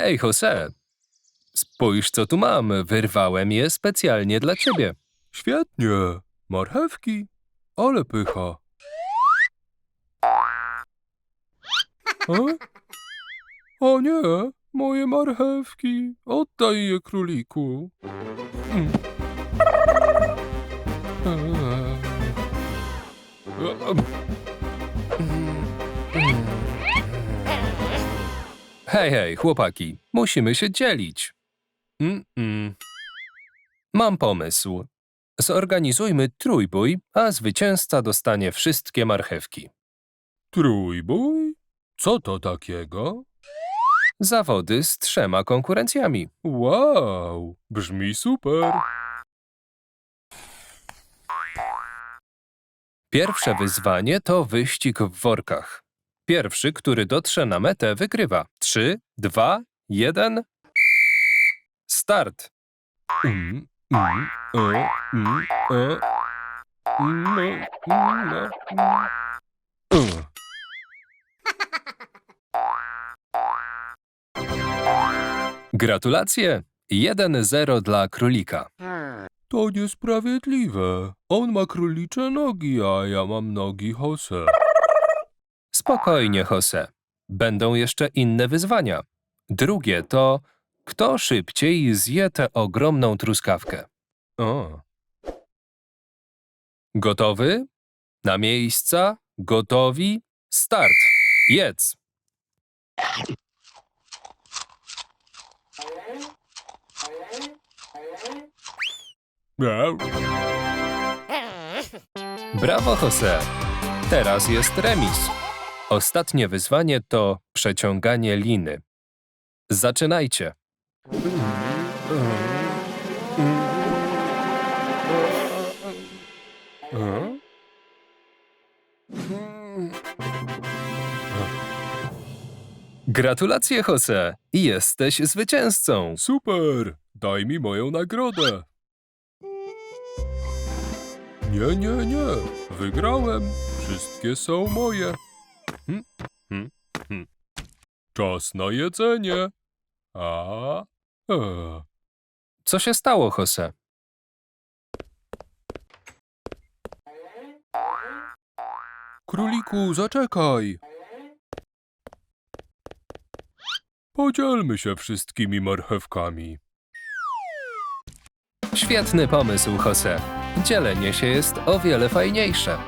Hej, Jose! Spójrz, co tu mam. Wyrwałem je specjalnie dla ciebie. Świetnie. Marchewki. Ale pycha. O? o nie, moje marchewki. Oddaj je króliku. Mm. Hej, hej, chłopaki, musimy się dzielić. Mm-mm. Mam pomysł. Zorganizujmy trójbój, a zwycięzca dostanie wszystkie marchewki. Trójbój? Co to takiego? Zawody z trzema konkurencjami. Wow, brzmi super. Pierwsze wyzwanie to wyścig w workach. Pierwszy, który dotrze na metę, wygrywa. Trzy, dwa, jeden. Start! Mm, mm, e, mm, e. Mm, e, mm, e, mm. E. Gratulacje! 1-0 dla królika. To niesprawiedliwe. On ma królicze nogi, a ja mam nogi Jose. Spokojnie, Jose. Będą jeszcze inne wyzwania. Drugie to, kto szybciej zje tę ogromną truskawkę. O, Gotowy? Na miejsca? Gotowi? Start! Jedz! Brawo, Jose! Teraz jest remis. Ostatnie wyzwanie to przeciąganie liny. Zaczynajcie. Gratulacje, Jose! Jesteś zwycięzcą. Super, daj mi moją nagrodę. Nie, nie, nie, wygrałem. Wszystkie są moje. Hm, hm, hm. Czas na jedzenie. A, e. Co się stało, Jose? Króliku, zaczekaj. Podzielmy się wszystkimi marchewkami. Świetny pomysł, Jose. Dzielenie się jest o wiele fajniejsze.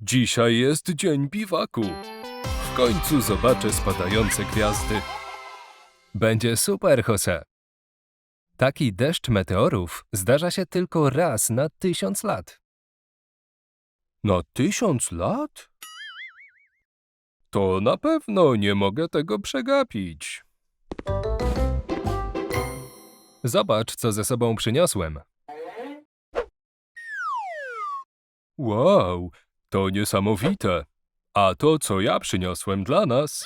Dzisiaj jest dzień biwaku. W końcu zobaczę spadające gwiazdy. Będzie super, Jose. Taki deszcz meteorów zdarza się tylko raz na tysiąc lat. Na tysiąc lat? To na pewno nie mogę tego przegapić. Zobacz, co ze sobą przyniosłem. Wow, to niesamowite. A to, co ja przyniosłem dla nas.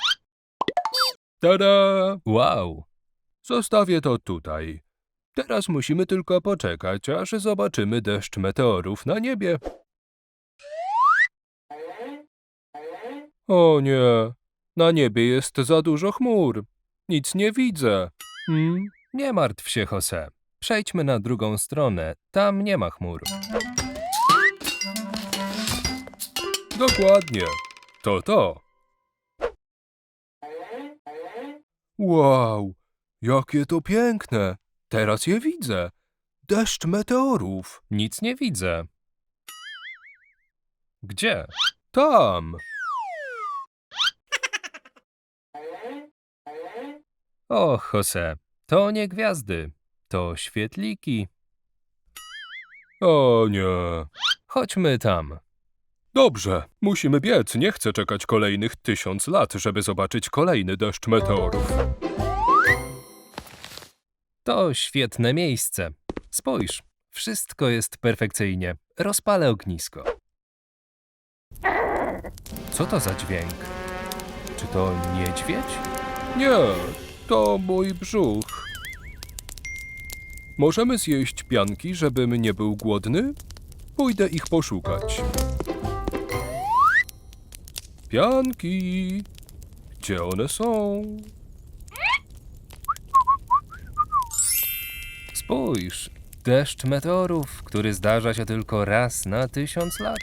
Tada! Wow! Zostawię to tutaj. Teraz musimy tylko poczekać, aż zobaczymy deszcz meteorów na niebie. O nie, na niebie jest za dużo chmur. Nic nie widzę. Hmm, nie martw się, Jose. Przejdźmy na drugą stronę. Tam nie ma chmur. Dokładnie. To to. Wow, jakie to piękne. Teraz je widzę. Deszcz meteorów. Nic nie widzę. Gdzie? Tam. O, Jose, to nie gwiazdy, to świetliki. O nie. Chodźmy tam. Dobrze, musimy biec. Nie chcę czekać kolejnych tysiąc lat, żeby zobaczyć kolejny deszcz meteorów. To świetne miejsce. Spójrz, wszystko jest perfekcyjnie. Rozpalę ognisko. Co to za dźwięk? Czy to niedźwiedź? Nie, to mój brzuch. Możemy zjeść pianki, żebym nie był głodny? Pójdę ich poszukać. Pianki! Gdzie one są? Spójrz, deszcz meteorów, który zdarza się tylko raz na tysiąc lat.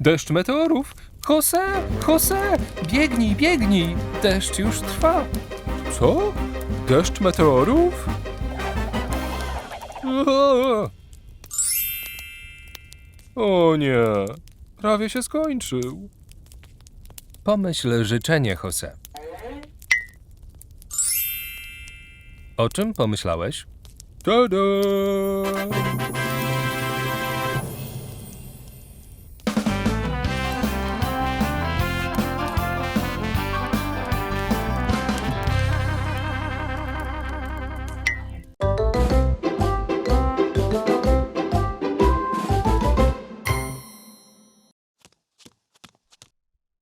Deszcz meteorów? Jose, Jose, biegnij, biegnij! Deszcz już trwa. Co? Deszcz meteorów? O nie, prawie się skończył. Pomyśl życzenie, Jose. O czym pomyślałeś? Tada!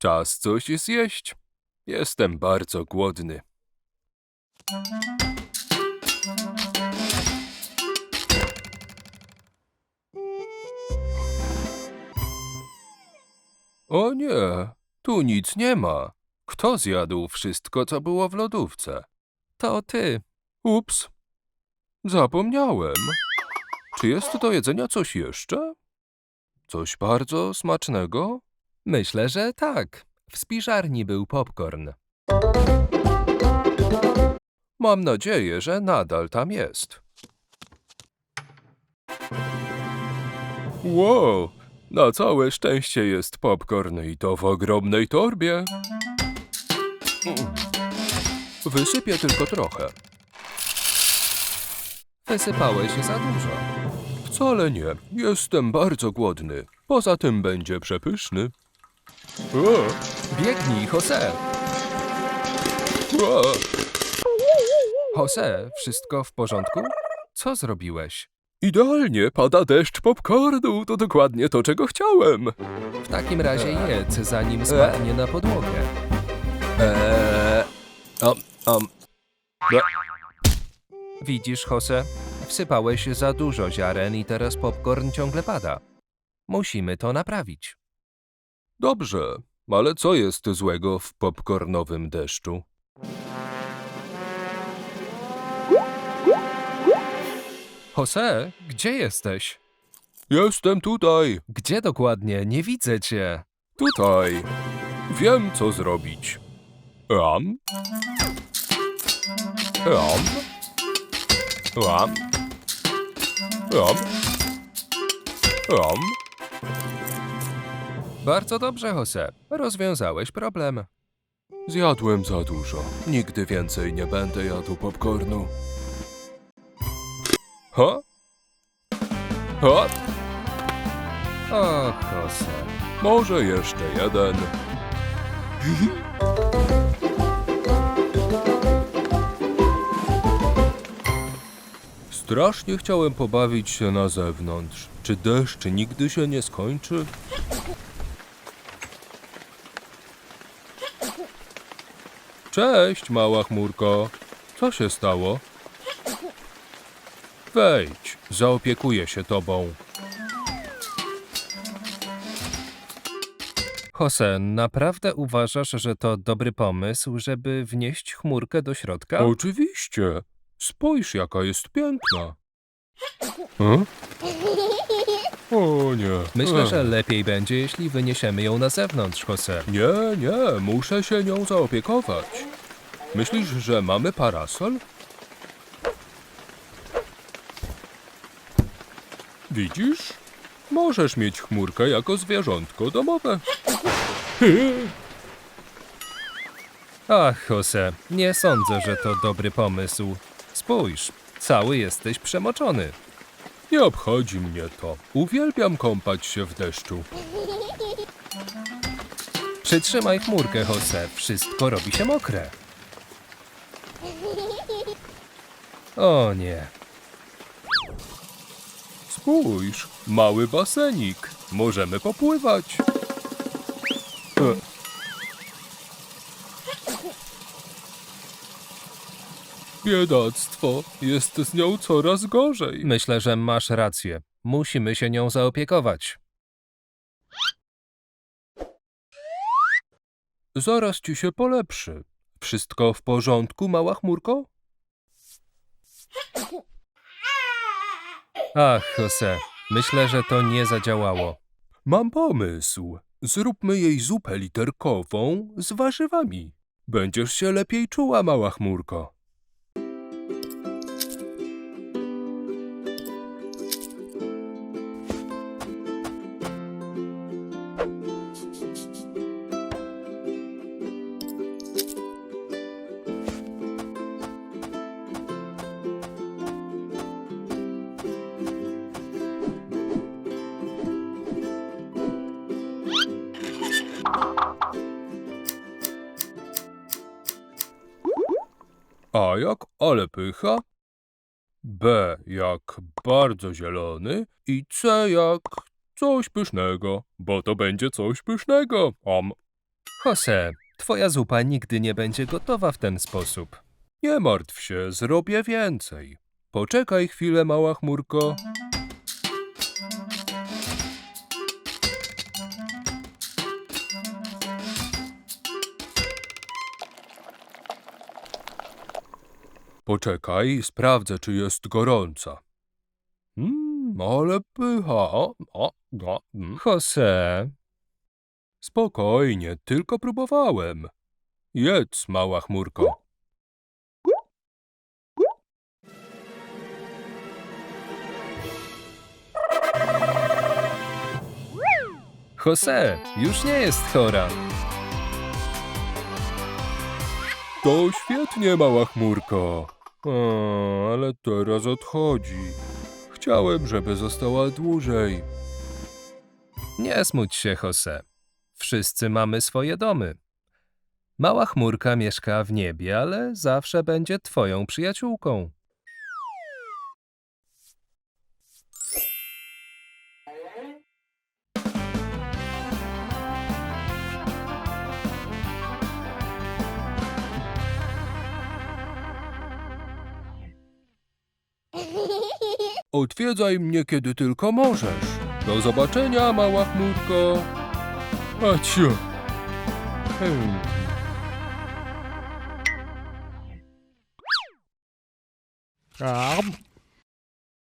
Czas coś zjeść. Jestem bardzo głodny. O nie, tu nic nie ma. Kto zjadł wszystko, co było w lodówce? To ty. Ups, zapomniałem. Czy jest do jedzenia coś jeszcze? Coś bardzo smacznego? Myślę, że tak. W spiżarni był popcorn. Mam nadzieję, że nadal tam jest. Wow, na całe szczęście jest popcorn i to w ogromnej torbie. Wysypię tylko trochę. Wysypałeś za dużo. Wcale nie. Jestem bardzo głodny. Poza tym będzie przepyszny. O, Biegnij, Jose. o. Jose, wszystko w porządku? Co zrobiłeś? Idealnie pada deszcz popcornu. To dokładnie to, czego chciałem. W takim razie jedz, zanim spadnie na podłogę. Eee, um, um. Widzisz, Jose? Wsypałeś za dużo ziaren i teraz popcorn ciągle pada. Musimy to naprawić. Dobrze, ale co jest złego w popcornowym deszczu? Jose, gdzie jesteś? Jestem tutaj, Gdzie dokładnie? Nie widzę cię. tutaj. Wiem, co zrobić. Ram. Ram. Ram. Ram. Ram. Bardzo dobrze, Jose. Rozwiązałeś problem. Zjadłem za dużo. Nigdy więcej nie będę jadł popcornu. Ha? Ha? O, Jose. Może jeszcze jeden. Strasznie chciałem pobawić się na zewnątrz. Czy deszcz nigdy się nie skończy? Cześć, mała chmurko. Co się stało? Wejdź, zaopiekuję się tobą. Jose, naprawdę uważasz, że to dobry pomysł, żeby wnieść chmurkę do środka? Oczywiście. Spójrz, jaka jest piękna. Hmm? O nie. Myślę, że lepiej będzie, jeśli wyniesiemy ją na zewnątrz, Jose. Nie, nie, muszę się nią zaopiekować. Myślisz, że mamy parasol? Widzisz? Możesz mieć chmurkę jako zwierzątko domowe. Ach, Jose, nie sądzę, że to dobry pomysł. Spójrz, cały jesteś przemoczony. Nie obchodzi mnie to. Uwielbiam kąpać się w deszczu. Przytrzymaj chmurkę, Jose, wszystko robi się mokre. O nie, Spójrz, mały basenik. Możemy popływać. E. Biedactwo. Jest z nią coraz gorzej. Myślę, że masz rację. Musimy się nią zaopiekować. Zaraz ci się polepszy. Wszystko w porządku, mała chmurko? Ach, Jose, myślę, że to nie zadziałało. Mam pomysł. Zróbmy jej zupę literkową z warzywami. Będziesz się lepiej czuła, mała chmurko. A jak ale pycha? B jak bardzo zielony i C jak coś pysznego, bo to będzie coś pysznego. Om. Jose, twoja zupa nigdy nie będzie gotowa w ten sposób. Nie martw się, zrobię więcej. Poczekaj chwilę, mała chmurko. Poczekaj, sprawdzę, czy jest gorąca. Mmm, ale pycha. O, o, mm. Jose, Spokojnie, tylko próbowałem. Jedz, mała chmurko. Jose, już nie jest chora. To świetnie, mała chmurko. O, ale teraz odchodzi. Chciałem, żeby została dłużej. Nie smuć się, Jose. Wszyscy mamy swoje domy. Mała chmurka mieszka w niebie, ale zawsze będzie twoją przyjaciółką. Odwiedzaj mnie, kiedy tylko możesz. Do zobaczenia, mała chmurko. Aciu. Hmm. Um,